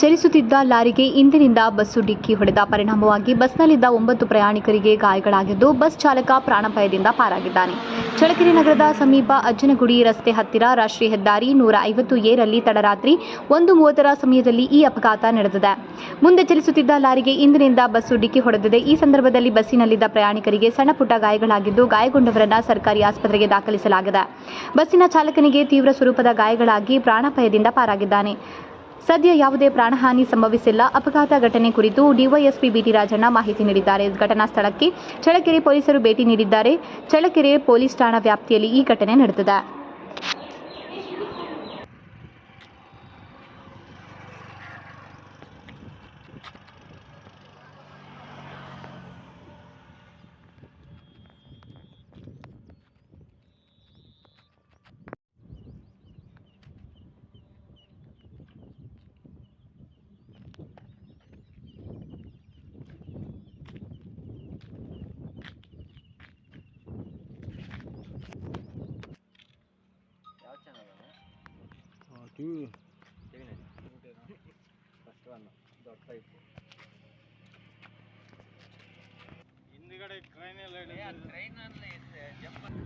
ಚಲಿಸುತ್ತಿದ್ದ ಲಾರಿಗೆ ಇಂದಿನಿಂದ ಬಸ್ಸು ಡಿಕ್ಕಿ ಹೊಡೆದ ಪರಿಣಾಮವಾಗಿ ಬಸ್ನಲ್ಲಿದ್ದ ಒಂಬತ್ತು ಪ್ರಯಾಣಿಕರಿಗೆ ಗಾಯಗಳಾಗಿದ್ದು, ಬಸ್ ಚಾಲಕ ಪ್ರಾಣಭಯದಿಂದ ಪಾರಾಗಿದ್ದಾನೆ. ಚಳಕೆರೆ ನಗರದ ಸಮೀಪ ಅಜ್ಜನಗುಡಿ ರಸ್ತೆ ಹತ್ತಿರ ರಾಷ್ಟ್ರೀಯ ಹೆದ್ದಾರಿ ನೂರ ಐವತ್ತು ಏರಲ್ಲಿ ತಡರಾತ್ರಿ ಒಂದು ಮೂವತ್ತರ ಸಮಯದಲ್ಲಿ ಈ ಅಪಘಾತ ನಡೆದಿದೆ. ಮುಂದೆ ಚಲಿಸುತ್ತಿದ್ದ ಲಾರಿಗೆ ಇಂದಿನಿಂದ ಬಸ್ಸು ಡಿಕ್ಕಿ ಹೊಡೆದಿದೆ. ಈ ಸಂದರ್ಭದಲ್ಲಿ ಬಸ್ಸಿನಲ್ಲಿದ್ದ ಪ್ರಯಾಣಿಕರಿಗೆ ಸಣ್ಣ ಪುಟ್ಟ ಗಾಯಗಳಾಗಿದ್ದು, ಗಾಯಗೊಂಡವರನ್ನ ಸರ್ಕಾರಿ ಆಸ್ಪತ್ರೆಗೆ ದಾಖಲಿಸಲಾಗಿದೆ. ಬಸ್ಸಿನ ಚಾಲಕನಿಗೆ ತೀವ್ರ ಸ್ವರೂಪದ ಗಾಯಗಳಾಗಿ ಪ್ರಾಣಭಯದಿಂದ ಪಾರಾಗಿದ್ದಾನೆ. ಸದ್ಯ ಯಾವುದೇ ಪ್ರಾಣಹಾನಿ ಸಂಭವಿಸಿಲ್ಲ. ಅಪಘಾತ ಘಟನೆ ಕುರಿತು ಡಿವೈಎಸ್ಪಿ ಬಿಟಿ ರಾಜಣ್ಣ ಮಾಹಿತಿ ನೀಡಿದ್ದಾರೆ. ಘಟನಾ ಸ್ಥಳಕ್ಕೆ ಚಳ್ಳಕೆರೆ ಪೊಲೀಸರು ಭೇಟಿ ನೀಡಿದ್ದಾರೆ. ಚಳ್ಳಕೆರೆ ಪೊಲೀಸ್ ಠಾಣಾ ವ್ಯಾಪ್ತಿಯಲ್ಲಿ ಈ ಘಟನೆ ನಡೆದಿದೆ. ವಿ ಫಸ್ಟ್ ಒನ್ ದೊಡ್ಡ ಪೈಪ್ ಹಿಂದ್ಗಡೆ ಟ್ರೈನ್ ಎಲ್ಲ ಟ್ರೈನ್ ಜಂಪ್